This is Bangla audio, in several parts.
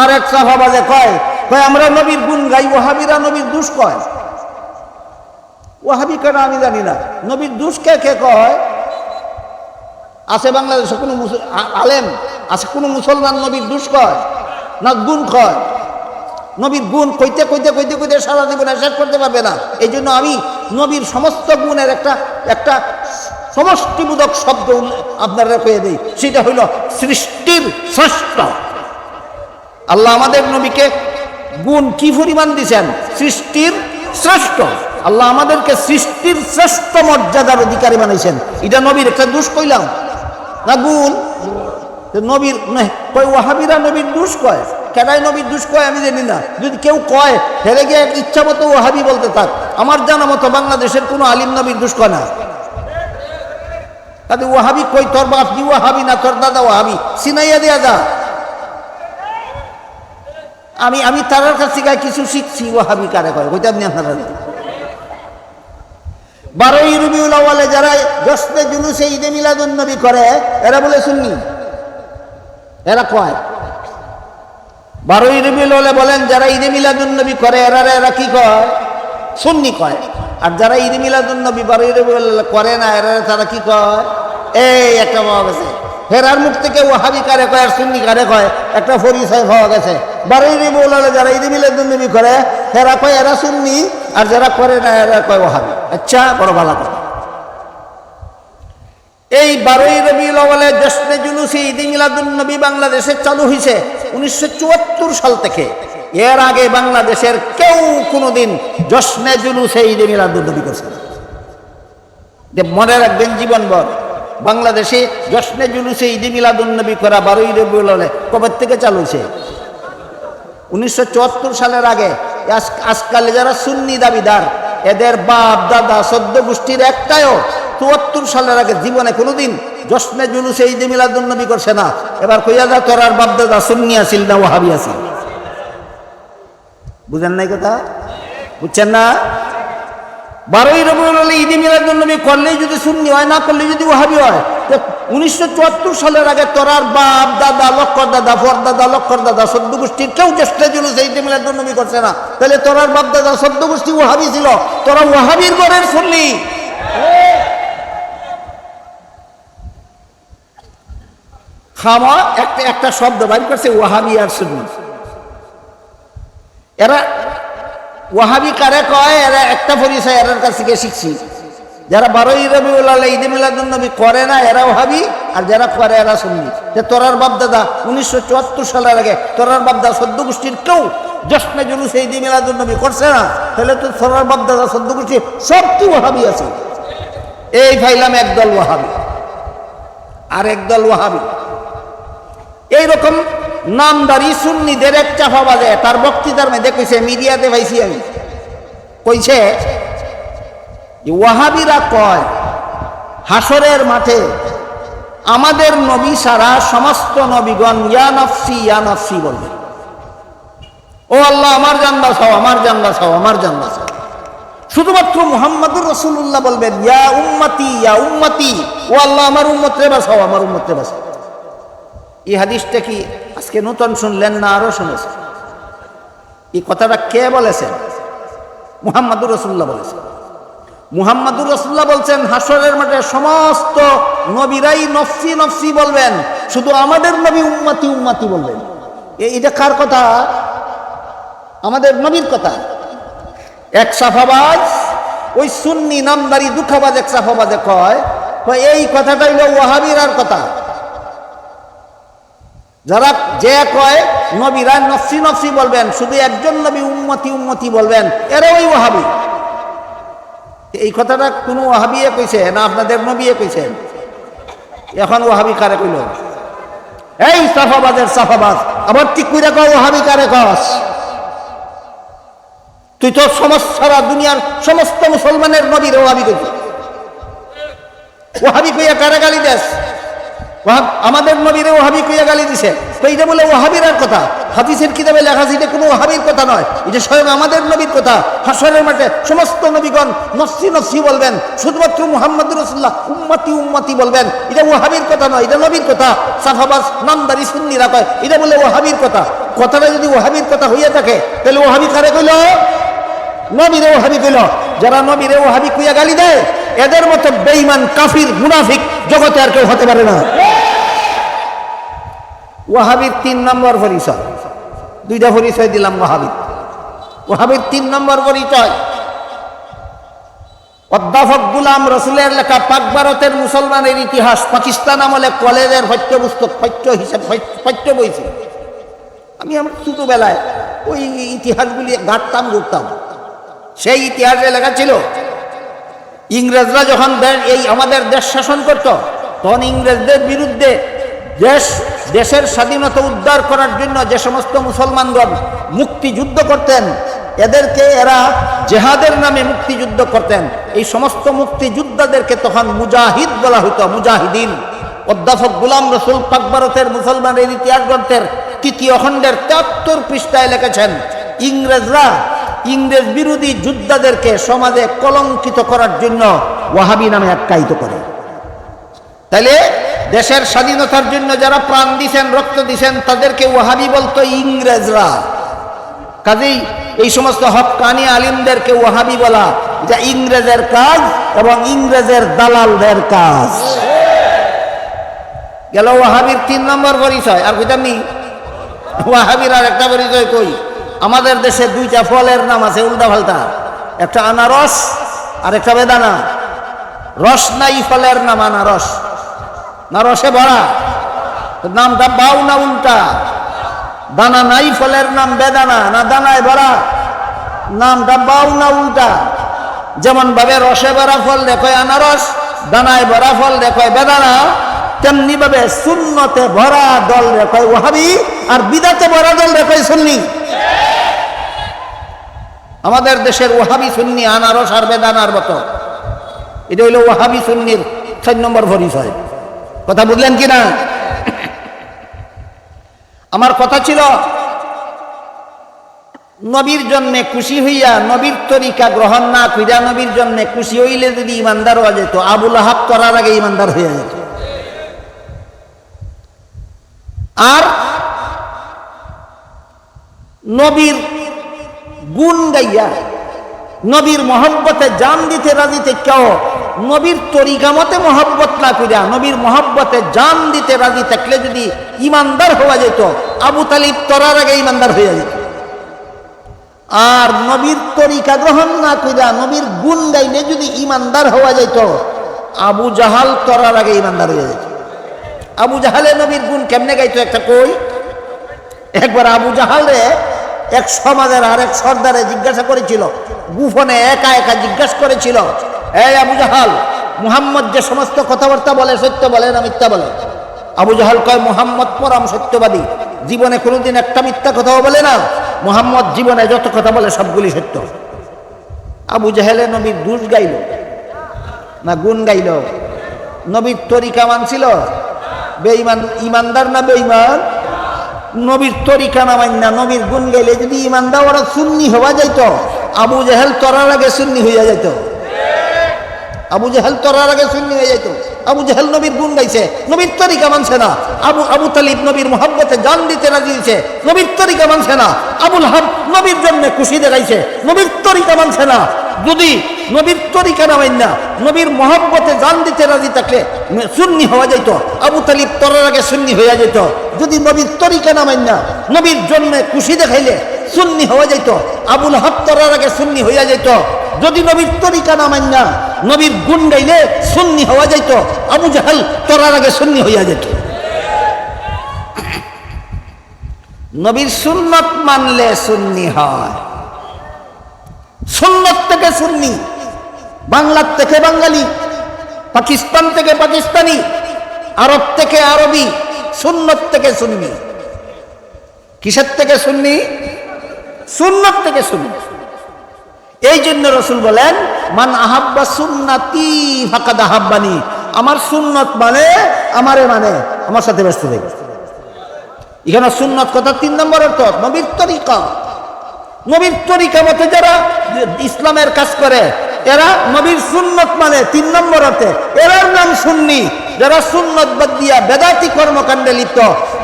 আর এক সাফাবাজে কয় কয়, আমরা নবীর গুণ গাই ওহাবিরা নবীর দুষ কয়? ওহাবি কেন আমি জানি না। নবীর দুষ কে কে কয়? আছে বাংলাদেশে কোনো আলেম, আছে কোনো মুসলমান নবীর দুষ কয় না গুণ কয়? নবীর গুণ কইতে কইতে কইতে কইতে সারা জীবনে শেষ করতে পারবে না। এই জন্য আমি নবীর সমস্ত গুণের একটা একটা সমষ্টিবোধক শব্দ আপনারা কয়ে দিই। সেটা হইল সৃষ্টির শ্রেষ্ঠ আল্লাহ আমাদের নবীকে গুণ কি পরিমাণ দিছেন? সৃষ্টির শ্রেষ্ঠ। আল্লাহ আমাদেরকে সৃষ্টির শ্রেষ্ঠ মর্যাদার অধিকারী বানাইছেন। এটা নবীর একটা দুষ কইলাম। না গুণ? নবীর ওয়াহাবিরা নবীর দুষ কয়? কেনাই নবীর দুষ কয় আমি জানি না। যদি কেউ কয়, হেরে গিয়ে ইচ্ছা মতো ওয়াহাবি বলতে থাক। আমার জানা মতো বাংলাদেশের কোনো আলিম নবীর দুষ কয় না। তাতে ওয়াহাবি কই? তোর বাপ কি ওয়াহাবি না তোর দাদা ওয়াহাবি? সিনাইয়া দেয়া যা। আমি আমি তার কাছ থেকে কিছু শিখছি, ওয়াহাবি কারে কয়? কইতাম না আপনারা? বারোই রবিউল আওয়ালে যারা জশ্নে জুলুসে ঈদে মিলাদুন নবী করে, এরা বলে শুননি এরা কয়? বারোই রবিউল আওয়ালে বলেন, যারা ঈদে মিলাদুন নবী করে, এরা এরা কি কয়? সুন্নি কয়। আর যারা ঈদে মিলাদুন নবী বারোই রবিউল করে না, এরা তারা কি কয়? এই একটা পাওয়া গেছে। হেরার মুখ থেকে ওহাবি কারে কয় আর সুন্নি কারে কয়? একটা পরিচয় পাওয়া গেছে। বারোই আওয়ালে যারা ঈদে মিলাদুন নবী করে হেরা কয়, এরা সুন্নি, আর যারা করে না, এরা কয় ওহাবি আচ্ছা বড় ভালো কথা। এই বারোই আওয়ালে জশ্নে জুলুসে, ঈদ বাংলাদেশে চালু হয়েছে উনিশশো চুয়াত্তর সাল থেকে। এর আগে বাংলাদেশের কেউ কোনোদিন জশ্নে জুলুসে ঈদ মিলাদুন নবী করছে। যে মনে রাখবেন জীবনভর, বাংলাদেশে জশ্নে জুলুসে ঈদ মিলাদুন নবী করা বারোই রবিউল আওয়ালে কবে থেকে চালু হয়েছে উনিশশো চুয়াত্তর সালের আগে আজ- আজকালে যারা সুন্নি দাবিদার, এদের বাপ, দাদা, সদ্য গোষ্ঠীর একটাও চুয়াত্তর সালের আগে জীবনে কোনোদিন জশ্নে জুলুসে, ঈদে মিলাদুন্নবী করছে না। এবার কইয়া যা, তোর আর বাপ, দাদা সুন্নি আসিল না ওহাবি আসিল বুঝেন নাই কথা? বুঝছেন না? বারোই আলী ঈদে মিলাদুন্নবী করলেই যদি সুন্নি হয়, না করলে যদি ওহাবি হয় উনিশশো চুয়াত্তর সালের আগে তোরার বাপ, দাদা লক্কর দাদা ফর দাদা লক্কর দাদা, সদ্য গোষ্ঠীর কেউ চেষ্টা জুলুস ঈদে মিলাদুন্নবী করছে না। তাহলে তোরার বাপ, দাদা, সদ্য গোষ্ঠী ওহাবি ছিল। তোরা ওহাবির ঘরের শুনলি খামা একটা একটা শব্দ বাইর করছে ওয়াহাবি আর সুন্নি। এরা ওয়াহাবি কারে কয়? এরা একটা পরিচয় এরার কাছ থেকে শিখছি। যারা বারোই রবিউল আল্লাহ ঈদে মিলাদুন নবী করে না, এরাও ওহাবি আর যারা করে এরা শুননি যে তোরার বাপদাদা উনিশশো চুয়াত্তর সালের আগে তোরার বাপদাদা সদ্য গোষ্ঠীর কেউ জশ্নে জুলুসে ঈদে মিলাদুন নবী করছে না, তাহলে তো তোরার বাপদাদা সদ্য গোষ্ঠী সব কি ওহাবি আছে। এই ফাইলাম একদল ওয়াহাবি, আর একদল ওয়াহাবি। এইরকম নামদারি সুন্নিদের এক চাফা বাজে তার বক্তৃতার মধ্যে কইছে, মিডিয়াতে পাইছি আমি। কইছে ওয়াহাবিরা কয়, হাসরের মাঠে আমাদের নবী সারা সমস্ত নবীগণ, ইয়া নফসি ইয়া নফসি বলবে। ও আল্লাহ, আমার জানবা ছাও আমার জানবা ছাও আমার জানবা ছাও শুধুমাত্র মুহাম্মদুর রসুল্লাহ বলবেন, ইয়া উম্মতি ইয়া উম্মতি, ও আল্লাহ, আমার উম্মত রে বাঁচাও, আমার উম্মত রে বাঁচাও। এই হাদিসটা কি আজকে নূতন শুনলেন না আরও শুনেছেন? এই কথাটা কে বলেছেন? মুহাম্মাদুর রসুল্লাহ বলেছেন। মুহাম্মাদুর রসুল্লাহ বলছেন হাসরের মাঠে সমস্ত নবীরাই নফসি নফসি বলবেন, শুধু আমাদের নবী উম্মাতি উম্মাতি বলবেন। এ- এটা কার কথা? আমাদের নবীর কথা। এক সাফাবাজ, ওই সুন্নি নামদারি দুঃখাবাজ এক সাফাবাজে কয় এই কথাটা হইল ওয়াহাবির আর কথা। যারা যে কয়, নবীরা নফসি নফসি বলবেন, শুধু একজন নবী উম্মতি উম্মতি বলবেন এরা ওই ওহাবি এই কথাটা কোনো ওহাবিয়ে কইছে না আপনাদের নবীয়ে কইছেন এখন ওহাবি কারে কইল? এই সাফাবাদের সাফাবাদ, আবার ঠিক কইরা কয় ওহাবি কারে কস? তুই তো সমস্ত সারা দুনিয়ার সমস্ত মুসলমানের নবীর ওহাবি কইছিস ওহাবি কইয়া কারে গালি দেশ আমাদের নবীরে ওহাবি কইয়া গালি দিছে। তো এটা বলে ওহাবির আর কথা। হাদিসের কিতাবে লেখা আছে, এটা কোনো হাবির কথা নয়, এটা স্বয়ং আমাদের নবীর কথা। হাসরের মাঠে সমস্ত নবীগণ নফসি নফসি বলবেন, শুধুমাত্র মুহাম্মদ রসুল্লাহ উম্মতি উম্মতি বলবেন। এটা ওহাবির কথা নয়, এটা নবীর কথা। সাফাবাস, নামদারি, সুন্নিরা কয়, এটা বলে ওহাবির কথা। কথাটা যদি ও ওহাবির কথা হইয়া থাকে, তাহলে ও ওহাবি কারে কইল? নবীরে ওহাবি কইল। যারা নবীরে ওহাবি কুইয়া গালি দেয়, এদের মতো বেঈমান, কাফির, মুনাফিক জগতে আর কেউ হতে পারে না। ওয়াহাবির তিন নম্বর পরিচয় দুইটা পরিচয় দিলাম ওয়াহাবির ওয়াহাবির তিন নম্বর পরিচয়। অধ্যাপক গুলাম রসুলের লেখা পাক ভারতের মুসলমানের ইতিহাস পাকিস্তান আমলে কলেজের পাঠ্যপুস্তক, পাঠ্য হিসেবে পাঠ্য বই আমি আমার ছোটবেলায় ওই ইতিহাসগুলি ঘাটতাম, ঘুরতাম। সেই ইতিহাসে লেখা ছিল, ইংরেজরা যখন এই আমাদের দেশ শাসন করত, তখন ইংরেজদের বিরুদ্ধে দেশ, দেশের স্বাধীনতা উদ্ধার করার জন্য যে সমস্ত মুসলমানগণ মুক্তিযুদ্ধ করতেন, এদেরকে এরা জেহাদের নামে মুক্তিযুদ্ধ করতেন। এই সমস্ত মুক্তিযোদ্ধাদেরকে তখন মুজাহিদ বলা হতো মুজাহিদিন। অধ্যাপক গুলাম রসুল পাক ভারতের মুসলমানের ইতিহাস গ্রন্থের তৃতীয় খণ্ডের তেহাত্তর পৃষ্ঠায় লিখেছেন, ইংরেজরা ইংরেজ বিরোধী যোদ্ধাদেরকে সমাজে কলঙ্কিত করার জন্য ওয়াহাবি নামে আখ্যায়িত করে। তাইলে দেশের স্বাধীনতার জন্য যারা প্রাণ দিছেন, রক্ত দিছেন, তাদেরকে ওয়াহাবি বলতো ইংরেজরা। কাজেই এই সমস্ত হকানি আলিমদেরকে ওয়াহাবি বলা এটা ইংরেজের কাজ এবং ইংরেজের দালালদের কাজ। গেল ওয়াহাবির তিন নম্বর পরিচয়। আর কইতাম নি, ওয়াহাবির আর একটা পরিচয় কই? আমাদের দেশে দুইটা ফলের নাম আছে, উল্টা পাল্টা। একটা আনারস আর একটা বেদানা। রস নাই ফলের নাম আনারস। না রসে ভরা? নামটা বাউ না উল্টা? দানা নাই ফলের নাম বেদানা, না দানায় ভরা? নামটা বাউ না উল্টা? যেমন ভাবে রসে ভরা ফল দেখো আনারস, দানায় ভরা ফল দেখো বেদানা, তেমনি ভাবে শূন্যতে ভরা দল রেখয় ওহাবি, আর বিদাতে ভরা দল রেখয় সুন্নি। আমাদের দেশের ওহাবি, সুন্নি, আনারস আর বেদানার মতো। এটা হইল ওহাবি, সুন্নির ছয় নম্বর পরিচয়। কথা বুঝলেন কি না আমার কথা ছিল, নবীর জন্য খুশি হইয়া নবীর তরিকা গ্রহণ না কইরা নবীর জন্য খুশি হইলে যদি ইমানদার হওয়া যেত আবুল আহাব করার আগে ইমানদার হইয়া যেত। আর নবীর গুণ গাইয়া, নবীর মহব্বতে জান দিতে রাজিতে কেউ নবীর তরিকা মতে মহব্বত না করিয়া নবীর মহব্বতে জান দিতে রাজি থাকলে যদি ইমানদার হওয়া যেত, আবু তালিব তরার আগে ইমানদার হইয়া যেত। আর নবীর তরিকা গ্রহণ না করিয়া নবীর গুণ গাইলে যদি ইমানদার হওয়া যেত, আবু জাহাল তরার আগে ইমানদার হয়ে যেত। আবু জাহালে নবীর গুণ কেমনে গাইতো একটা কই? একবার আবু জাহালে এক সমাজের আর এক সর্দারে জিজ্ঞাসা করেছিল গুফনে একা একা জিজ্ঞাসা করেছিল এই আবু জাহাল, মুহাম্মদ যে সমস্ত কথাবার্তা বলে, সত্য বলে না মিথ্যা বলে? আবু জাহাল কয়, মুহাম্মদ পরাম সত্যবাদী। জীবনে কোনোদিন একটা মিথ্যা কথাও বলে না। মুহাম্মদ জীবনে যত কথা বলে, সবগুলি সত্য। আবু জাহেলে নবীর দুষ গাইল। না গুণ গাইল? নবীর তরিকা মানছিল? বেঈমান ইমানদার না বেঈমান? নবীর তরিকা না মান্য নবীর গুণ গাইলে যদি ইমানদার ওরা সুন্নি হওয়া যাইত, আবু জাহেল তরার আগে সুন্নি হইয়া যাইত। আবু জাহেল তরার আগে সুন্নি হয়ে যাইত। আবু জাহেল নবীর গুণ গাইছে, নবীর তরিকা মানছে না। আবু আবু তালিব নবীর মোহাব্বতে জান দিতে রাজি দিয়েছে নবীর তরিকা মানছে না। আবুল হাব নবীর জন্য খুশি দেখাইছে, নবীর তরিকা মানছে না। যদি নবীর তরিকা না মান্য নবীর মহব্বতে জান দিতে রাজি থাকলে সুন্নি হওয়া যাইত। আবু তালিব তরার আগে সুন্নি হইয়া যেত যদি নবীর তরিকা না মান্য নবীর জন্মে খুশি দেখাইলে সুন্নি হওয়া যাইত। আবুল হাব তরার আগে সুন্নি হইয়া যেত যদি নবীর তরিকা না মান্য নবীর গুণ গাইলে সুন্নি হওয়া যাইত, আবু জাহাল তরার আগে সুন্নি হইয়া যেত। নবীর সুন্নত মানলে সুন্নি হয়। সুন্নত থেকে সুন্নি, বাংলার থেকে বাঙালি, পাকিস্তান থেকে পাকিস্তানি, আরব থেকে আরবি, সুন্নত থেকে সুন্নি। কিসের থেকে সুন্নি? সুন্নত থেকে সুন্নি। এই জন্য রসুল বলেন, মান আহাব্বা সুন্নাতি ফাকাদ আহাব্বানি। আমার সুন্নত মানে আমারে মানে আমার সাথে ব্যস্ত থাকবে এখানে সুন্নত কথা তিন নম্বর অর্থ, নবীর তরিকা। নবীর তরিকা মতে যারা ইসলামের কাজ করে, এরা নবীর সুন্নত মানে তিন নম্বর অর্থে। এরার নাম সুন্নি। যারা সুন্নত বাদ দিয়া বেদাতি কর্মকাণ্ডে লিপ্ত,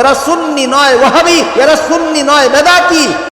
এরা সুন্নি নয় ওয়াহাবি, এরা সুন্নি নয় বেদাতি।